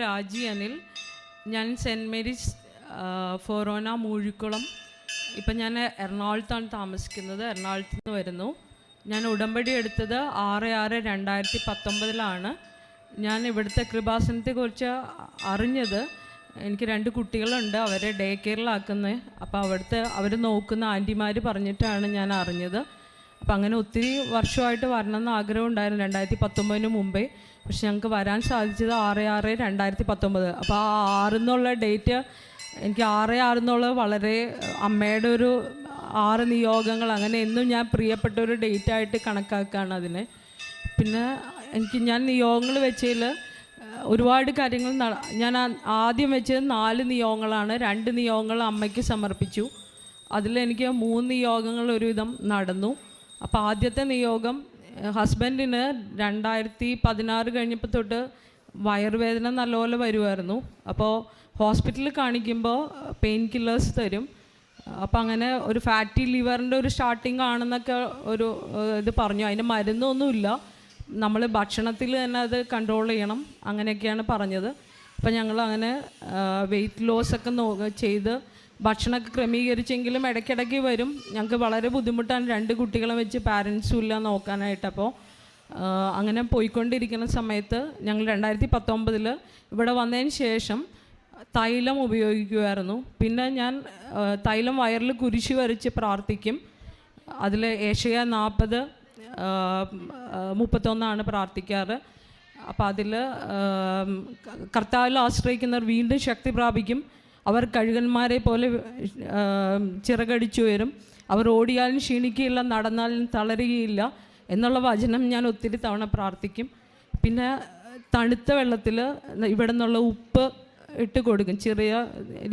രാജി അനിൽ ഞാൻ saint Mary's ഫൊറോന മൂഴിക്കുളം ഇപ്പം ഞാൻ എറണാകുളത്താണ് താമസിക്കുന്നത്. എറണാകുളത്ത് നിന്ന് വരുന്നു. ഞാൻ ഉടമ്പടി എടുത്തത് ആറ് ആറ് രണ്ടായിരത്തി പത്തൊമ്പതിലാണ്. ഞാൻ ഇവിടുത്തെ കൃപാസനത്തെക്കുറിച്ച് അറിഞ്ഞത് എനിക്ക് രണ്ട് കുട്ടികളുണ്ട്. അവരെ ഡേ കെയറിലാക്കുന്നത് അപ്പോൾ അവിടുത്തെ അവർ നോക്കുന്ന ആന്റിമാർ പറഞ്ഞിട്ടാണ് ഞാൻ അറിഞ്ഞത്. അപ്പം അങ്ങനെ ഒത്തിരി വർഷമായിട്ട് വരണം എന്ന് ആഗ്രഹം ഉണ്ടായിരുന്നു രണ്ടായിരത്തി പത്തൊമ്പതിന് മുമ്പേ. പക്ഷെ ഞങ്ങൾക്ക് വരാൻ സാധിച്ചത് ആറ് ആറ് രണ്ടായിരത്തി പത്തൊമ്പത് അപ്പോൾ ആ ആറെന്നുള്ള ഡേറ്റ് എനിക്ക് ആറ് ആറെന്നുള്ളത് വളരെ അമ്മയുടെ ഒരു ആറ് നിയോഗങ്ങൾ. അങ്ങനെ എന്നും ഞാൻ പ്രിയപ്പെട്ട ഒരു ഡേറ്റ് ആയിട്ട് കണക്കാക്കുകയാണ് അതിനെ. പിന്നെ എനിക്ക് ഞാൻ നിയോഗങ്ങൾ വെച്ചതിൽ ഒരുപാട് കാര്യങ്ങൾ ഞാൻ ആദ്യം വെച്ചത് നാല് നിയോഗങ്ങളാണ്. രണ്ട് നിയോഗങ്ങൾ അമ്മയ്ക്ക് സമർപ്പിച്ചു. അതിലെനിക്ക് മൂന്ന് നിയോഗങ്ങൾ ഒരുവിധം നടന്നു. അപ്പോൾ ആദ്യത്തെ നിയോഗം ഹസ്ബൻഡിന് രണ്ടായിരത്തി പതിനാറ് കഴിഞ്ഞപ്പോൾ തൊട്ട് വയറുവേദന നല്ലപോലെ വരുമായിരുന്നു അപ്പോൾ ഹോസ്പിറ്റലിൽ കാണിക്കുമ്പോൾ പെയിൻ കില്ലേഴ്സ് തരും. അപ്പം അങ്ങനെ ഒരു ഫാറ്റി ലിവറിന്റെ ഒരു സ്റ്റാർട്ടിങ് ആണെന്നൊക്കെ ഒരു ഇത് പറഞ്ഞു. അതിന് മരുന്നൊന്നുമില്ല. നമ്മൾ ഭക്ഷണത്തിൽ തന്നെ അത് കൺട്രോൾ ചെയ്യണം അങ്ങനെയൊക്കെയാണ് പറഞ്ഞത്. അപ്പം ഞങ്ങൾ അങ്ങനെ വെയിറ്റ് ലോസ് ഒക്കെ നോ ചെയ്ത് ഭക്ഷണമൊക്കെ ക്രമീകരിച്ചെങ്കിലും ഇടയ്ക്കിടയ്ക്ക് വരും. ഞങ്ങൾക്ക് വളരെ ബുദ്ധിമുട്ടാണ് രണ്ട് കുട്ടികളെ വെച്ച് പാരൻസും ഇല്ല നോക്കാനായിട്ട്. അപ്പോൾ അങ്ങനെ പോയിക്കൊണ്ടിരിക്കുന്ന സമയത്ത് ഞങ്ങൾ രണ്ടായിരത്തി പത്തൊമ്പതിൽ ഇവിടെ വന്നതിന് ശേഷം തൈലം ഉപയോഗിക്കുമായിരുന്നു പിന്നെ ഞാൻ തൈലം വയറിൽ കുരിശ് വരച്ച് പ്രാർത്ഥിക്കും. അതിൽ ഏഷ്യ നാൽപ്പത് മുപ്പത്തൊന്നാണ് പ്രാർത്ഥിക്കാറ്. അപ്പോൾ അതിൽ കർത്താവിൽ ആശ്രയിക്കുന്നവർ വീണ്ടും ശക്തി പ്രാപിക്കും. അവർ കഴുകന്മാരെ പോലെ ചിറകടിച്ചുയരും. അവർ ഓടിയാലും ക്ഷീണിക്കുകയില്ല നടന്നാലും തളരുകയില്ല എന്നുള്ള വചനം ഞാൻ ഒത്തിരി തവണ പ്രാർത്ഥിക്കും. പിന്നെ തണുത്ത വെള്ളത്തിൽ ഇവിടെ നിന്നുള്ള ഉപ്പ് ഇട്ട് കൊടുക്കും. ചെറിയ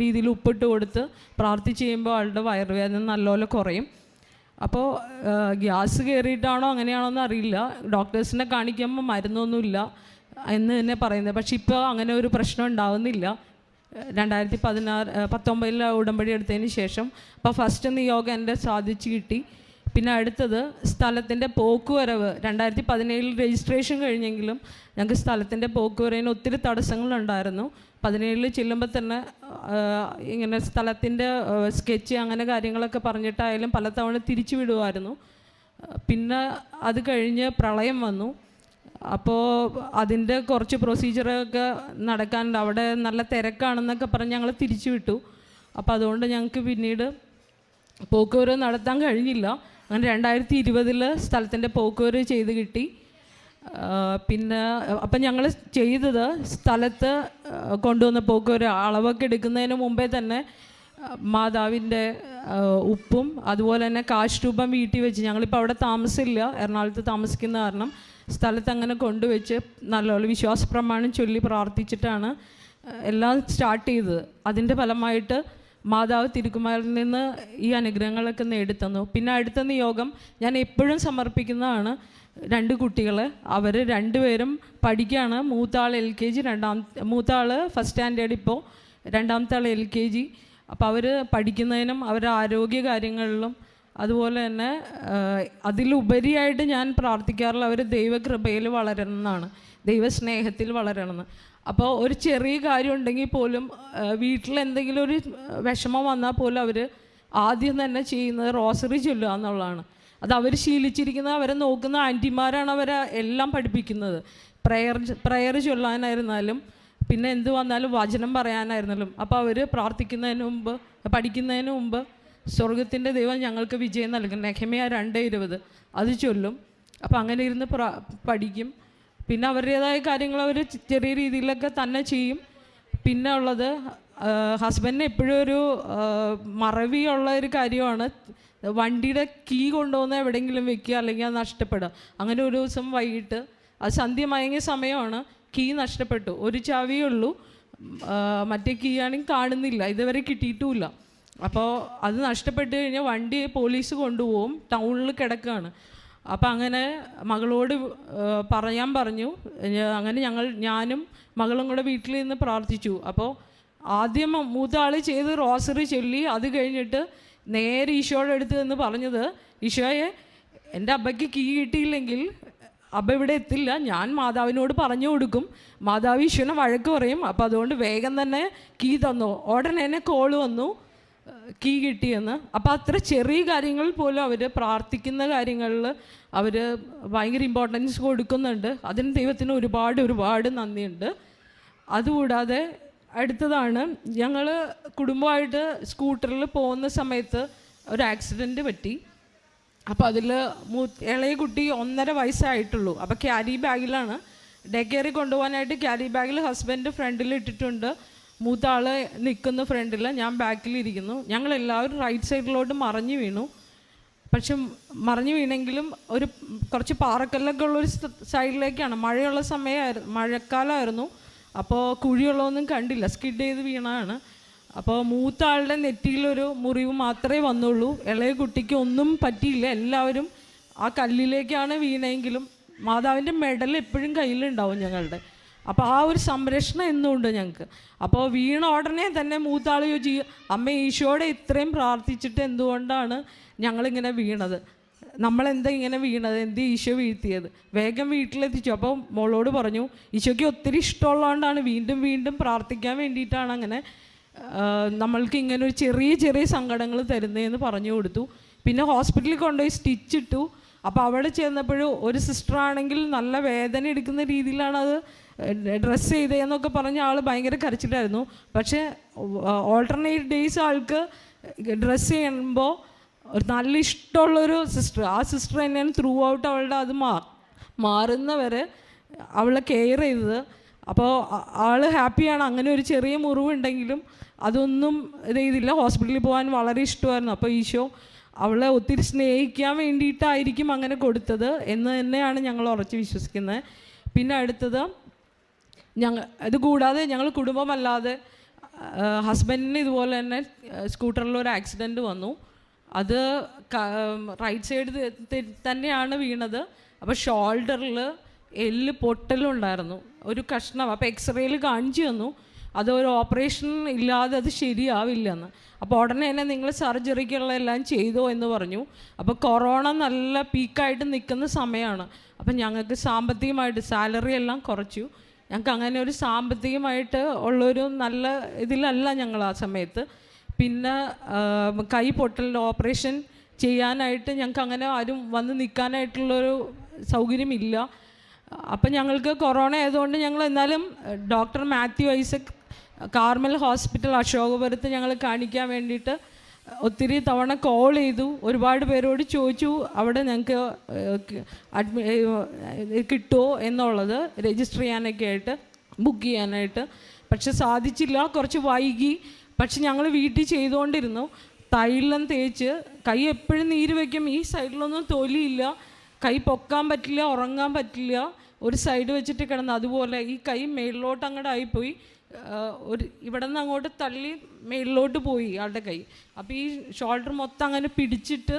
രീതിയിൽ ഉപ്പിട്ട് കൊടുത്ത് പ്രാർത്ഥിച്ച് ചെയ്യുമ്പോൾ ആളുടെ വയറുവേദന നല്ലപോലെ കുറയും. അപ്പോൾ ഗ്യാസ് കയറിയിട്ടാണോ അങ്ങനെയാണോ എന്ന് അറിയില്ല. ഡോക്ടേഴ്സിനെ കാണിക്കുമ്പോൾ മരുന്നൊന്നുമില്ല എന്ന് തന്നെ പറയുന്നത്. പക്ഷെ ഇപ്പോൾ അങ്ങനെ ഒരു പ്രശ്നം ഉണ്ടാവുന്നില്ല. രണ്ടായിരത്തി പതിനാറ് പത്തൊമ്പതിൽ ഉടമ്പടി എടുത്തതിന് ശേഷം അപ്പോൾ ഫസ്റ്റ് നിയോഗം എന്റെ സാധിച്ചു കിട്ടി. പിന്നെ അടുത്തത് സ്ഥലത്തിന്റെ പോക്കുവരവ്. രണ്ടായിരത്തി പതിനേഴിൽ രജിസ്ട്രേഷൻ കഴിഞ്ഞെങ്കിലും ഞങ്ങൾക്ക് സ്ഥലത്തിന്റെ പോക്കുവരവിന് ഒത്തിരി തടസ്സങ്ങളുണ്ടായിരുന്നു. പതിനേഴിൽ ചെല്ലുമ്പോൾ തന്നെ ഇങ്ങനെ സ്ഥലത്തിന്റെ സ്കെച്ച് അങ്ങനെ കാര്യങ്ങളൊക്കെ പറഞ്ഞിട്ടായാലും പലതവണ തിരിച്ചു വിടുമായിരുന്നു പിന്നെ അത് കഴിഞ്ഞ് പ്രളയം വന്നു. അപ്പോൾ അതിന്റെ കുറച്ച് പ്രൊസീജിയറൊക്കെ നടക്കാനുണ്ട്. അവിടെ നല്ല തിരക്കാണെന്നൊക്കെ പറഞ്ഞ് ഞങ്ങൾ തിരിച്ചു വിട്ടു. അപ്പോൾ അതുകൊണ്ട് ഞങ്ങൾക്ക് പിന്നീട് പോക്കുവരവ് നടത്താൻ കഴിഞ്ഞില്ല. അങ്ങനെ രണ്ടായിരത്തി ഇരുപതിൽ സ്ഥലത്തിന്റെ പോക്കുവരവ് ചെയ്ത് കിട്ടി. പിന്നെ അപ്പം ഞങ്ങൾ ചെയ്തത് സ്ഥലത്ത് കൊണ്ടുവന്ന പോക്കുവരവ് അളവൊക്കെ എടുക്കുന്നതിന് മുമ്പേ തന്നെ മാതാവിന്റെ ഉപ്പും അതുപോലെ തന്നെ കാശ് രൂപം വീട്ടിൽ വെച്ച്. ഞങ്ങളിപ്പോൾ അവിടെ താമസമില്ല. എറണാകുളത്ത് താമസിക്കുന്ന കാരണം സ്ഥലത്ത് അങ്ങനെ കൊണ്ടുവച്ച് നല്ലപോലെ വിശ്വാസ പ്രമാണം ചൊല്ലി പ്രാർത്ഥിച്ചിട്ടാണ് എല്ലാം സ്റ്റാർട്ട് ചെയ്തത്. അതിന്റെ ഫലമായിട്ട് മാതാവ് തിരുക്കുമാരിൽ നിന്ന് ഈ അനുഗ്രഹങ്ങളൊക്കെ നേടിത്തന്നു പിന്നെ അടുത്ത നിയോഗം ഞാൻ എപ്പോഴും സമർപ്പിക്കുന്നതാണ് രണ്ട് കുട്ടികൾ. അവർ രണ്ടുപേരും പഠിക്കുകയാണ്. മൂത്താൾ എൽ കെ ജി രണ്ടാം മൂത്താൾ ഫസ്റ്റ് സ്റ്റാൻഡേർഡ് ഇപ്പോൾ രണ്ടാമത്തെ ആൾ എൽ കെ ജി. അപ്പോൾ അവർ പഠിക്കുന്നതിനും അവരുടെ ആരോഗ്യ കാര്യങ്ങളിലും അതുപോലെ തന്നെ അതിലുപരിയായിട്ട് ഞാൻ പ്രാർത്ഥിക്കാറുള്ള അവർ ദൈവകൃപയിൽ വളരണം എന്നാണ് ദൈവസ്നേഹത്തിൽ വളരണമെന്ന്. അപ്പോൾ ഒരു ചെറിയ കാര്യം ഉണ്ടെങ്കിൽ പോലും വീട്ടിൽ എന്തെങ്കിലും ഒരു വിഷമം വന്നാൽ പോലും അവർ ആദ്യം തന്നെ ചെയ്യുന്നത് റോസറി ചൊല്ലുക എന്നുള്ളതാണ്. അത് അവർ ശീലിച്ചിരിക്കുന്ന അവരെ നോക്കുന്ന ആന്റിമാരാണ് അവരെ എല്ലാം പഠിപ്പിക്കുന്നത്. പ്രയർ പ്രയർ ചൊല്ലാനായിരുന്നാലും പിന്നെ എന്ത് വന്നാലും വചനം പറയാനായിരുന്നാലും. അപ്പോൾ അവർ പ്രാർത്ഥിക്കുന്നതിന് മുമ്പ് പഠിക്കുന്നതിന് മുമ്പ് സ്വർഗത്തിന്റെ ദൈവം ഞങ്ങൾക്ക് വിജയം നൽകും. നെഹമിയ രണ്ട് ഇരുപത്. അത് ചൊല്ലും. അപ്പോൾ അങ്ങനെ ഇരുന്ന് പഠിക്കും. പിന്നെ അവരുടേതായ കാര്യങ്ങൾ അവർ ചെറിയ രീതിയിലൊക്കെ തന്നെ ചെയ്യും. പിന്നെ ഉള്ളത് ഹസ്ബൻഡിന് എപ്പോഴും ഒരു മറവിയുള്ള ഒരു കാര്യമാണ്. വണ്ടിയുടെ കീ കൊണ്ടുവന്ന് എവിടെയെങ്കിലും വെക്കുക അല്ലെങ്കിൽ അത് നഷ്ടപ്പെടുക. അങ്ങനെ ഒരു ദിവസം വൈകിട്ട് അത് സന്ധ്യ മയങ്ങിയ സമയമാണ് കീ നഷ്ടപ്പെട്ടു. ഒരു ചാവിയേ ഉള്ളൂ. മറ്റേ കീ ആണെങ്കിൽ കാണുന്നില്ല. ഇതുവരെ കിട്ടിയിട്ടുമില്ല. അപ്പോൾ അത് നഷ്ടപ്പെട്ട് കഴിഞ്ഞാൽ വണ്ടി പോലീസ് കൊണ്ടുപോകും ടൗണിൽ കിടക്കുകയാണ് അപ്പം അങ്ങനെ മകളോട് പറയാൻ പറഞ്ഞു. അങ്ങനെ ഞങ്ങൾ ഞാനും മകളും കൂടെ വീട്ടിൽ നിന്ന് പ്രാർത്ഥിച്ചു. അപ്പോൾ ആദ്യം മൂത്ത ചെയ്ത് റോസറി ചൊല്ലി അത് കഴിഞ്ഞിട്ട് നേരെ ഈശോയുടെ അടുത്ത് നിന്ന് പറഞ്ഞത് ഈശോയെ എന്റെ അബ്ബയ്ക്ക് കീ കിട്ടിയില്ലെങ്കിൽ അബ്ബ ഇവിടെ എത്തില്ല. ഞാൻ മാതാവിനോട് പറഞ്ഞു കൊടുക്കും. മാതാവ് ഈശോനെ വഴക്ക് പറയും. അപ്പോൾ അതുകൊണ്ട് വേഗം തന്നെ കീ തന്നു. ഉടനെ എന്നെ കോൾ വന്നു. കീ കിട്ടിയെന്ന്. അപ്പോൾ അത്ര ചെറിയ കാര്യങ്ങൾ പോലും അവർ പ്രാർത്ഥിക്കുന്ന കാര്യങ്ങളിൽ അവർ ഭയങ്കര ഇമ്പോർട്ടൻസ് കൊടുക്കുന്നുണ്ട്. അതിന് ദൈവത്തിന് ഒരുപാട് ഒരുപാട് നന്ദിയുണ്ട്. അതുകൂടാതെ അടുത്തതാണ് ഞങ്ങൾ കുടുംബമായിട്ട് സ്കൂട്ടറിൽ പോകുന്ന സമയത്ത് ഒരു ആക്സിഡന്റ് പറ്റി. അപ്പോൾ അതിൽ മൂ ഇളയ കുട്ടി ഒന്നര വയസ്സായിട്ടുള്ളൂ. അപ്പോൾ ക്യാരി ബാഗിലാണ് ഡേ കെയറിൽ കൊണ്ടുപോകാനായിട്ട് ക്യാരി ബാഗിൽ ഹസ്ബൻഡ് ഫ്രണ്ടിൽ ഇട്ടിട്ടുണ്ട്. മൂത്ത ആൾ നിൽക്കുന്ന ഫ്രണ്ടിൽ ഞാൻ ബാക്കിലിരിക്കുന്നു. ഞങ്ങളെല്ലാവരും റൈറ്റ് സൈഡിലോട്ട് മറിഞ്ഞു വീണു. പക്ഷെ മറിഞ്ഞു വീണെങ്കിലും ഒരു കുറച്ച് പാറക്കല്ലൊക്കെ ഉള്ളൊരു സൈഡിലേക്കാണ്. മഴയുള്ള സമയമായിരുന്നു മഴക്കാലമായിരുന്നു. അപ്പോൾ കുഴിയുള്ളതൊന്നും കണ്ടില്ല. സ്കിഡ് ചെയ്ത് വീണാണ് അപ്പോൾ മൂത്ത ആളുടെ നെറ്റിയിലൊരു മുറിവ് മാത്രമേ വന്നുള്ളൂ. ഇളയ കുട്ടിക്ക് ഒന്നും പറ്റിയില്ല. എല്ലാവരും ആ കല്ലിലേക്കാണ് വീണെങ്കിലും മാതാവിന്റെ മെഡൽ എപ്പോഴും കയ്യിലുണ്ടാവും ഞങ്ങളുടെ. അപ്പോൾ ആ ഒരു സംരക്ഷണം എന്നുമുണ്ട് ഞങ്ങൾക്ക് അപ്പോൾ വീണ ഉടനെ തന്നെ മൂത്താളിയോ ചോദിച്ചു അമ്മ ഈശോടെ ഇത്രയും പ്രാർത്ഥിച്ചിട്ട് എന്തുകൊണ്ടാണ് ഞങ്ങളിങ്ങനെ വീണത്? നമ്മളെന്താ ഇങ്ങനെ വീണത്? എന്ത് ഈശോ വീഴ്ത്തിയത്? വേഗം വീട്ടിലെത്തിച്ചു. അപ്പോൾ മോളോട് പറഞ്ഞു ഈശോയ്ക്ക് ഒത്തിരി ഇഷ്ടമുള്ളതുകൊണ്ടാണ് വീണ്ടും വീണ്ടും പ്രാർത്ഥിക്കാൻ വേണ്ടിയിട്ടാണ് അങ്ങനെ നമ്മൾക്ക് ഇങ്ങനെ ഒരു ചെറിയ ചെറിയ സങ്കടങ്ങൾ തരുന്നതെന്ന് പറഞ്ഞു കൊടുത്തു. പിന്നെ ഹോസ്പിറ്റലിൽ കൊണ്ടുപോയി സ്റ്റിച്ചിട്ടു അപ്പോൾ അവിടെ ചെന്നപ്പോഴും ഒരു സിസ്റ്ററാണെങ്കിൽ നല്ല വേദന എടുക്കുന്ന രീതിയിലാണ് അത് ഡ്രസ്സ് ചെയ്തതെന്നൊക്കെ പറഞ്ഞ ആൾ ഭയങ്കര കരച്ചിലായിരുന്നു. പക്ഷേ ഓൾട്ടർനേറ്റ് ഡേയ്സ് ആൾക്ക് ഡ്രസ്സ് ചെയ്യുമ്പോൾ ഒരു നല്ല ഇഷ്ടമുള്ളൊരു സിസ്റ്റർ ആ സിസ്റ്റർ തന്നെയാണ് ത്രൂ ഔട്ട് അവളുടെ അത് മാ മാറുന്നവരെ അവളെ കെയർ ചെയ്തത്. അപ്പോൾ ആൾ ഹാപ്പിയാണ് അങ്ങനെ ഒരു ചെറിയ മുറിവുണ്ടെങ്കിലും അതൊന്നും ചെയ്തില്ല. ഹോസ്പിറ്റലിൽ പോകാൻ വളരെ ഇഷ്ടമായിരുന്നു. അപ്പോൾ ഈശോ അവളെ ഒത്തിരി സ്നേഹിക്കാൻ വേണ്ടിയിട്ടായിരിക്കും അങ്ങനെ കൊടുത്തത് എന്ന് തന്നെയാണ് ഞങ്ങൾ ഉറച്ച് വിശ്വസിക്കുന്നത്. പിന്നെ അടുത്തത് ഞങ്ങൾ ഇത് കൂടാതെ ഞങ്ങൾ കുടുംബമല്ലാതെ ഹസ്ബൻഡിന് ഇതുപോലെ തന്നെ സ്കൂട്ടറിൽ ഒരു ആക്സിഡന്റ് വന്നു. അത് റൈറ്റ് സൈഡ് തന്നെയാണ് വീണത്. അപ്പോൾ ഷോൾഡറിൽ എല്ല് പൊട്ടലുണ്ടായിരുന്നു. ഒരു കഷ്ണം. അപ്പോൾ എക്സ്റേയിൽ കാണിച്ചു തന്നു. അത് ഒരു ഓപ്പറേഷൻ ഇല്ലാതെ അത് ശരിയാവില്ലെന്ന്. അപ്പോൾ ഉടനെ തന്നെ നിങ്ങൾ സർജറിക്കുള്ള എല്ലാം ചെയ്തോ എന്ന് പറഞ്ഞു. അപ്പോൾ കൊറോണ നല്ല പീക്കായിട്ട് നിൽക്കുന്ന സമയമാണ്. അപ്പം ഞങ്ങൾക്ക് സാമ്പത്തികമായിട്ട് സാലറി എല്ലാം കുറച്ചു. ഞങ്ങൾക്ക് അങ്ങനെ ഒരു സാമ്പത്തികമായിട്ട് ഉള്ളൊരു നല്ല ഇതിലല്ല ഞങ്ങൾ ആ സമയത്ത്. പിന്നെ കൈ പൊട്ടലിന്റെ ഓപ്പറേഷൻ ചെയ്യാനായിട്ട് ഞങ്ങൾക്ക് അങ്ങനെ ആരും വന്ന് നിൽക്കാനായിട്ടുള്ളൊരു സൗകര്യമില്ല. അപ്പം ഞങ്ങൾക്ക് കൊറോണ ആയതുകൊണ്ട് ഞങ്ങൾ എന്നാലും doctor Mathew Isaac Carmel hospital അശോകപുരത്ത് ഞങ്ങൾ കാണിക്കാൻ വേണ്ടിയിട്ട് ഒത്തിരി തവണ കോൾ ചെയ്തു. ഒരുപാട് പേരോട് ചോദിച്ചു അവിടെ ഞങ്ങൾക്ക് അഡ്മി കിട്ടുമോ എന്നുള്ളത് രജിസ്റ്റർ ചെയ്യാനൊക്കെ ആയിട്ട് ബുക്ക് ചെയ്യാനായിട്ട്. പക്ഷെ സാധിച്ചില്ല കുറച്ച് വൈകി. പക്ഷെ ഞങ്ങൾ വീട്ടിൽ ചെയ്തുകൊണ്ടിരുന്നു. തൈലം തേച്ച് കൈ എപ്പോഴും നീര് വയ്ക്കും ഈ സൈഡിലൊന്നും തൊലിയില്ല. കൈ പൊക്കാൻ പറ്റില്ല ഉറങ്ങാൻ പറ്റില്ല. ഒരു സൈഡ് വെച്ചിട്ട് കിടന്ന്. അതുപോലെ ഈ കൈ മേളിലോട്ട് അങ്ങോട്ട് ആയിപ്പോയി. ആ, ഒരു ഇവിടെ നിന്ന് അങ്ങോട്ട് തള്ളി മേളിലോട്ട് പോയി ആളുടെ കൈ. അപ്പോൾ ഈ ഷോൾഡർ മൊത്തം അങ്ങനെ പിടിച്ചിട്ട്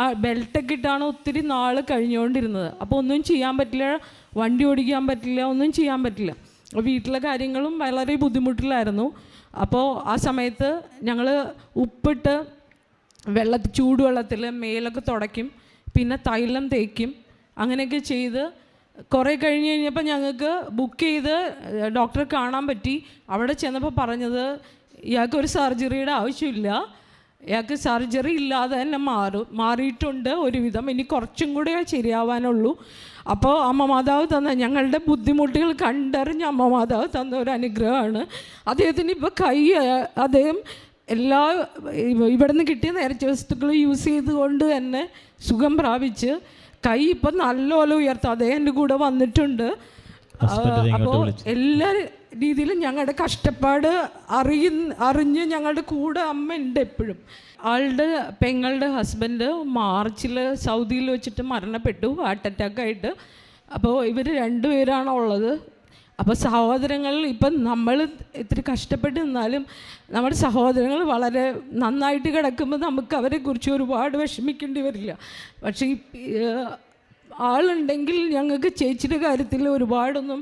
ആ ബെൽറ്റൊക്കെ ഇട്ടാണ് ഒത്തിരി നാൾ കഴിഞ്ഞുകൊണ്ടിരുന്നത്. അപ്പോൾ ഒന്നും ചെയ്യാൻ പറ്റില്ല വണ്ടി ഓടിക്കാൻ പറ്റില്ല ഒന്നും ചെയ്യാൻ പറ്റില്ല. വീട്ടിലെ കാര്യങ്ങളും വളരെ ബുദ്ധിമുട്ടിലായിരുന്നു. അപ്പോൾ ആ സമയത്ത് ഞങ്ങൾ ഉപ്പിട്ട് വെള്ളത്തിൽ ചൂടുവെള്ളത്തിൽ മേലൊക്കെ തുടയ്ക്കും പിന്നെ തൈലം തേക്കും അങ്ങനെയൊക്കെ ചെയ്ത് കുറേ കഴിഞ്ഞ് കഴിഞ്ഞപ്പോൾ ഞങ്ങൾക്ക് ബുക്ക് ചെയ്ത് ഡോക്ടറെ കാണാൻ പറ്റി. അവിടെ ചെന്നപ്പോൾ പറഞ്ഞത് ഇയാൾക്ക് ഒരു സർജറിയുടെ ആവശ്യമില്ല. ഇയാൾക്ക് സർജറി ഇല്ലാതെ തന്നെ മാറും മാറിയിട്ടുണ്ട് ഒരുവിധം. ഇനി കുറച്ചും കൂടെ ശരിയാവാനുള്ളൂ. അപ്പോൾ അമ്മ മാതാവ് തന്ന ഞങ്ങളുടെ ബുദ്ധിമുട്ടുകൾ കണ്ടറിഞ്ഞ് അമ്മ മാതാവ് തന്ന ഒരു അനുഗ്രഹമാണ്. അദ്ദേഹത്തിന് ഇപ്പോൾ കൈ അദ്ദേഹം എല്ലാ ഇവ- ഇവിടുന്ന് കിട്ടിയ നേരത്തെ വസ്തുക്കൾ യൂസ് ചെയ്തുകൊണ്ട് തന്നെ സുഖം പ്രാപിച്ച് കൈ ഇപ്പം നല്ലപോലെ ഉയർത്തും. അദ്ദേഹം എന്റെ കൂടെ വന്നിട്ടുണ്ട്. അപ്പോൾ എല്ലാ രീതിയിലും ഞങ്ങളുടെ കഷ്ടപ്പാട് അറിയ അറിഞ്ഞ് ഞങ്ങളുടെ കൂടെ അമ്മ ഉണ്ട് എപ്പോഴും. ആളുടെ പെങ്ങളുടെ ഹസ്ബൻഡ് മാർച്ചിൽ സൗദിയിൽ വെച്ചിട്ട് മരണപ്പെട്ടു. ഹാർട്ട് അറ്റാക്കായിട്ട് അപ്പോൾ ഇവർ രണ്ടുപേരാണ് ഉള്ളത്. അപ്പോൾ സഹോദരങ്ങൾ ഇപ്പം നമ്മൾ ഇത്തിരി കഷ്ടപ്പെട്ട് നിന്നാലും നമ്മുടെ സഹോദരങ്ങൾ വളരെ നന്നായിട്ട് കിടക്കുമ്പോൾ നമുക്ക് അവരെക്കുറിച്ച് ഒരുപാട് വിഷമിക്കേണ്ടി വരില്ല. പക്ഷേ ആളുണ്ടെങ്കിൽ ഞങ്ങൾക്ക് ചേച്ചിയുടെ കാര്യത്തിൽ ഒരുപാടൊന്നും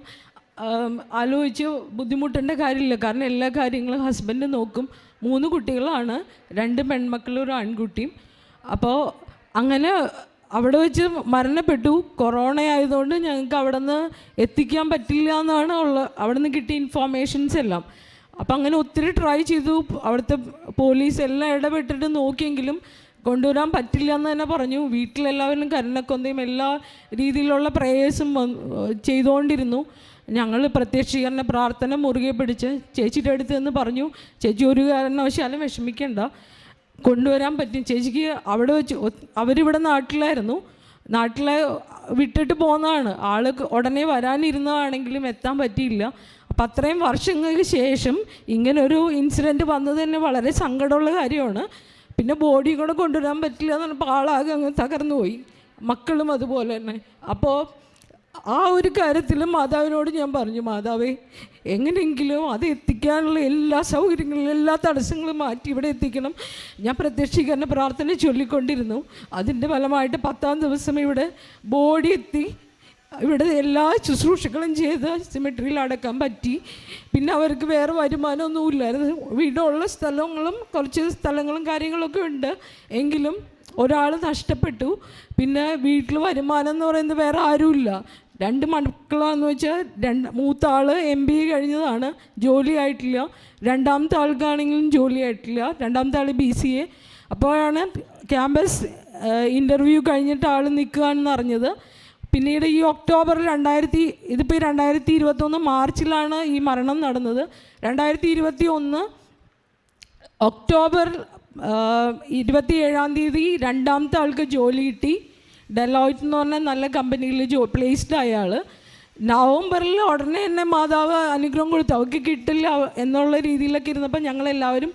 ആലോചിച്ച് ബുദ്ധിമുട്ടേണ്ട കാര്യമില്ല. കാരണം എല്ലാ കാര്യങ്ങളും ഹസ്ബൻഡ് നോക്കും. മൂന്ന് കുട്ടികളാണ്. രണ്ട് പെൺമക്കളും ഒരു ആൺകുട്ടിയും. അപ്പോൾ അങ്ങനെ അവിടെ വെച്ച് മരണപ്പെട്ടു. കൊറോണ ആയതുകൊണ്ട് ഞങ്ങൾക്ക് അവിടെ നിന്ന് എത്തിക്കാൻ പറ്റില്ല എന്നാണ് ഉള്ള അവിടെ നിന്ന് കിട്ടിയ ഇൻഫോർമേഷൻസ് എല്ലാം. അപ്പം അങ്ങനെ ഒത്തിരി ട്രൈ ചെയ്തു. അവിടുത്തെ പോലീസ് എല്ലാം ഇടപെട്ടിട്ട് നോക്കിയെങ്കിലും കൊണ്ടുവരാൻ പറ്റില്ല എന്ന് തന്നെ പറഞ്ഞു. വീട്ടിലെല്ലാവരും കരുണക്കൊന്തയും എല്ലാ രീതിയിലുള്ള പ്രേയേഴ്സും ചെയ്തുകൊണ്ടിരുന്നു. ഞങ്ങൾ പ്രത്യക്ഷീകരണ പ്രാർത്ഥന മുറുകെ പിടിച്ച് ചേച്ചിയുടെ അടുത്ത് നിന്ന് പറഞ്ഞു ചേച്ചി ഒരു കാരണവശാലും വിഷമിക്കണ്ട. കൊണ്ടുവരാൻ പറ്റും. ചേച്ചിക്ക് അവിടെ വെച്ച് അവരിവിടെ നാട്ടിലായിരുന്നു. നാട്ടിലെ വിട്ടിട്ട് പോകുന്നതാണ് ആൾ ഉടനെ വരാനിരുന്നതാണെങ്കിലും എത്താൻ പറ്റിയില്ല. അപ്പം അത്രയും വർഷങ്ങൾക്ക് ശേഷം ഇങ്ങനൊരു ഇൻസിഡന്റ് വന്നത് തന്നെ വളരെ സങ്കടമുള്ള കാര്യമാണ്. പിന്നെ ബോഡി കൂടെ കൊണ്ടുവരാൻ പറ്റില്ല എന്ന് പറഞ്ഞപ്പോൾ ആളാകെ അങ്ങ് തകർന്നു പോയി മക്കളും അതുപോലെ തന്നെ. അപ്പോൾ ആ ഒരു കാര്യത്തിൽ മാതാവിനോട് ഞാൻ പറഞ്ഞു മാതാവേ എങ്ങനെയെങ്കിലും അത് എത്തിക്കാനുള്ള എല്ലാ സൗകര്യങ്ങളും എല്ലാ തടസ്സങ്ങളും മാറ്റി ഇവിടെ എത്തിക്കണം. ഞാൻ പ്രത്യക്ഷീകരണ പ്രാർത്ഥന ചൊല്ലിക്കൊണ്ടിരുന്നു. അതിന്റെ ഫലമായിട്ട് പത്താം ദിവസം ഇവിടെ ബോഡി എത്തി. ഇവിടെ എല്ലാ ശുശ്രൂഷകളും ചെയ്ത് സിമെട്രിയിൽ അടക്കാൻ പറ്റി. പിന്നെ അവർക്ക് വേറെ വരുമാനമൊന്നും ഇല്ലായിരുന്നു. വീടുള്ള സ്ഥലങ്ങളും കുറച്ച് സ്ഥലങ്ങളും കാര്യങ്ങളൊക്കെ ഉണ്ട്. എങ്കിലും ഒരാൾ നഷ്ടപ്പെട്ടു. പിന്നെ വീട്ടിൽ വരുമാനം എന്ന് പറയുന്നത് വേറെ ആരുമില്ല. രണ്ട് മക്കളാന്ന് വെച്ചാൽ രണ്ട് മൂത്ത ആൾ എം ബി എ കഴിഞ്ഞതാണ് ജോലി ആയിട്ടില്ല രണ്ടാമത്തെ ആൾക്കാണെങ്കിലും ജോലി ആയിട്ടില്ല രണ്ടാമത്തെ ആൾ ബി സി എ അപ്പോഴാണ് ക്യാമ്പസ് ഇന്റർവ്യൂ കഴിഞ്ഞിട്ട് ആൾ നിൽക്കുകയാണെന്ന് അറിഞ്ഞത്. പിന്നീട് ഈ ഒക്ടോബർ രണ്ടായിരത്തി ഇതിപ്പോൾ രണ്ടായിരത്തി ഇരുപത്തൊന്ന് മാർച്ചിലാണ് ഈ മരണം നടന്നത്. രണ്ടായിരത്തി ഇരുപത്തി ഒന്ന് ഒക്ടോബർ ഇരുപത്തി ഏഴാം തീയതി രണ്ടാമത്തെ ആൾക്ക് ജോലി കിട്ടി. ഡെലോയിറ്റ് എന്ന് പറഞ്ഞാൽ നല്ല കമ്പനിയിൽ ജോ പ്ലേസ്ഡ് ആൾ നവംബറിൽ ഉടനെ തന്നെ മാതാവ് അനുഗ്രഹം കൊടുത്തു. അവർക്ക് കിട്ടില്ല എന്നുള്ള രീതിയിലൊക്കെ ഇരുന്നപ്പോൾ ഞങ്ങളെല്ലാവരും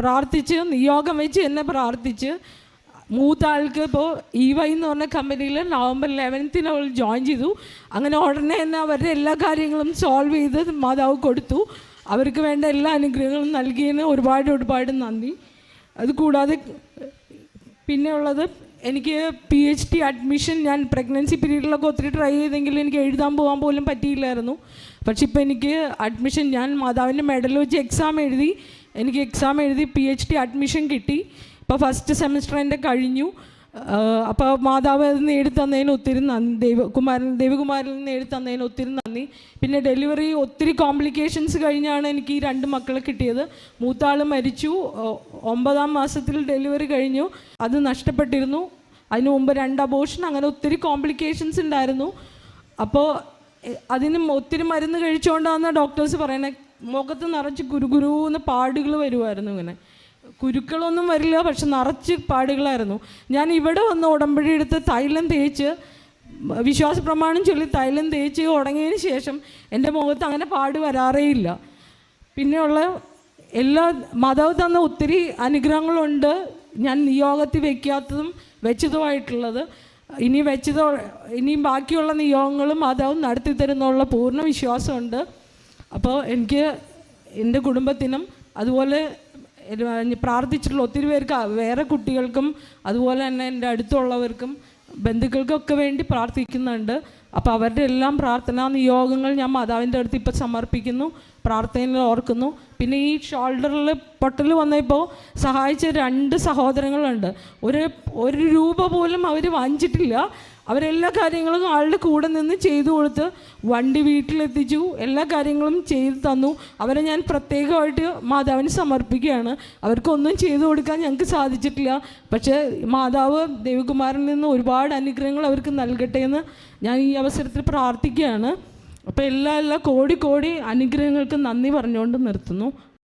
പ്രാർത്ഥിച്ച് നിയോഗം വെച്ച് എന്നെ പ്രാർത്ഥിച്ച് മൂത്ത ആൾക്ക് ഇപ്പോൾ ഇ വൈ എന്ന് പറഞ്ഞ കമ്പനിയിൽ നവംബർ ലെവൻത്തിന് അവൾ ജോയിൻ ചെയ്തു. അങ്ങനെ ഉടനെ തന്നെ അവരുടെ എല്ലാ കാര്യങ്ങളും സോൾവ് ചെയ്ത് മാതാവ് കൊടുത്തു. അവർക്ക് വേണ്ട എല്ലാ അനുഗ്രഹങ്ങളും നൽകിയതിന് ഒരുപാട് ഒരുപാട് നന്ദി. അതുകൂടാതെ പിന്നെ ഉള്ളത് എനിക്ക് പി എച്ച് ഡി അഡ്മിഷൻ ഞാൻ പ്രഗ്നൻസി പീരീഡിലൊക്കെ ഒത്തിരി ട്രൈ ചെയ്തെങ്കിലും എനിക്ക് എഴുതാൻ പോകാൻ പോലും പറ്റിയില്ലായിരുന്നു. പക്ഷെ ഇപ്പോൾ എനിക്ക് അഡ്മിഷൻ ഞാൻ മാതാവിന്റെ മെഡൽ വെച്ച് എക്സാം എഴുതി എനിക്ക് എക്സാം എഴുതി പി എച്ച് ഡി അഡ്മിഷൻ കിട്ടി. ഇപ്പോൾ ഫസ്റ്റ് സെമിസ്റ്റർ എന്റെ കഴിഞ്ഞു. അപ്പോൾ മാതാവ് അത് നേടിത്തന്നതിന് ഒത്തിരി നന്ദി. ദൈവകുമാരൻ ദേവകുമാരൻ നേടി തന്നതിന് ഒത്തിരി നന്ദി. പിന്നെ ഡെലിവറി ഒത്തിരി കോംപ്ലിക്കേഷൻസ് കഴിഞ്ഞാണ് എനിക്ക് ഈ രണ്ട് മക്കളെ കിട്ടിയത്. മൂത്താൾ മരിച്ചു. ഒമ്പതാം മാസത്തിൽ ഡെലിവറി കഴിഞ്ഞു. അത് നഷ്ടപ്പെട്ടിരുന്നു. അതിനു മുമ്പ് രണ്ട് അബോഷൻ അങ്ങനെ ഒത്തിരി കോംപ്ലിക്കേഷൻസ് ഉണ്ടായിരുന്നു. അപ്പോൾ അതിന് ഒത്തിരി മരുന്ന് കഴിച്ചുകൊണ്ടാണ് ഡോക്ടേഴ്സ് പറയുന്നത്. മുഖത്ത് നിറച്ച് കുരുകുരുന്ന് പാടുകൾ വരുമായിരുന്നു ഇങ്ങനെ. കുരുക്കളൊന്നും വരില്ല പക്ഷെ നിറച്ച് പാടുകളായിരുന്നു. ഞാൻ ഇവിടെ വന്ന് ഉടമ്പടി എടുത്ത് തൈലം തേച്ച് വിശ്വാസ പ്രമാണം ചൊല്ലി തൈലം തേച്ച് ഉടങ്ങിയതിന് ശേഷം എന്റെ മുഖത്ത് അങ്ങനെ പാട് വരാറേ ഇല്ല പിന്നെയുള്ള എല്ലാ മാതാവ് തന്ന ഒത്തിരി അനുഗ്രഹങ്ങളുണ്ട് ഞാൻ നിയോഗത്തിൽ വയ്ക്കാത്തതും വെച്ചതുമായിട്ടുള്ളത്. ഇനി വെച്ചതോ ഇനിയും ബാക്കിയുള്ള നിയോഗങ്ങളും മാതാവ് നടത്തി തരുന്നുള്ള പൂർണ വിശ്വാസമുണ്ട്. അപ്പോൾ എനിക്ക് എന്റെ കുടുംബത്തിനും അതുപോലെ പ്രാർത്ഥിച്ചിട്ടുള്ള ഒത്തിരി പേർക്ക് വേറെ കുട്ടികൾക്കും അതുപോലെ തന്നെ എന്റെ അടുത്തുള്ളവർക്കും ബന്ധുക്കൾക്കൊക്കെ വേണ്ടി പ്രാർത്ഥിക്കുന്നുണ്ട്. അപ്പോൾ അവരുടെ എല്ലാം പ്രാർത്ഥനാ നിയോഗങ്ങൾ ഞാൻ മാതാവിന്റെ അടുത്ത് ഇപ്പോൾ സമർപ്പിക്കുന്നു. പ്രാർത്ഥനയിൽ ഓർക്കുന്നു. പിന്നെ ഈ ഷോൾഡറിൽ പൊട്ടൽ വന്നപ്പോൾ സഹായിച്ച രണ്ട് സഹോദരങ്ങളുണ്ട്. ഒരു ഒരു രൂപ പോലും അവർ വാങ്ങിച്ചിട്ടില്ല. അവരെല്ലാ കാര്യങ്ങളും ആളുടെ കൂടെ നിന്ന് ചെയ്തു കൊടുത്ത് വണ്ടി വീട്ടിലെത്തിച്ചു. എല്ലാ കാര്യങ്ങളും ചെയ്തു തന്നു. അവരെ ഞാൻ പ്രത്യേകമായിട്ട് മാതാവിന് സമർപ്പിക്കുകയാണ്. അവർക്കൊന്നും ചെയ്തു കൊടുക്കാൻ ഞങ്ങൾക്ക് സാധിച്ചിട്ടില്ല. പക്ഷേ മാതാവ് ദേവകുമാരനിൽ നിന്ന് ഒരുപാട് അനുഗ്രഹങ്ങൾ അവർക്ക് നൽകട്ടെ എന്ന് ഞാൻ ഈ അവസരത്തിൽ പ്രാർത്ഥിക്കുകയാണ്. അപ്പോൾ എല്ലാ എല്ലാ കോടി കോടി അനുഗ്രഹങ്ങൾക്ക് നന്ദി പറഞ്ഞുകൊണ്ട് നിർത്തുന്നു.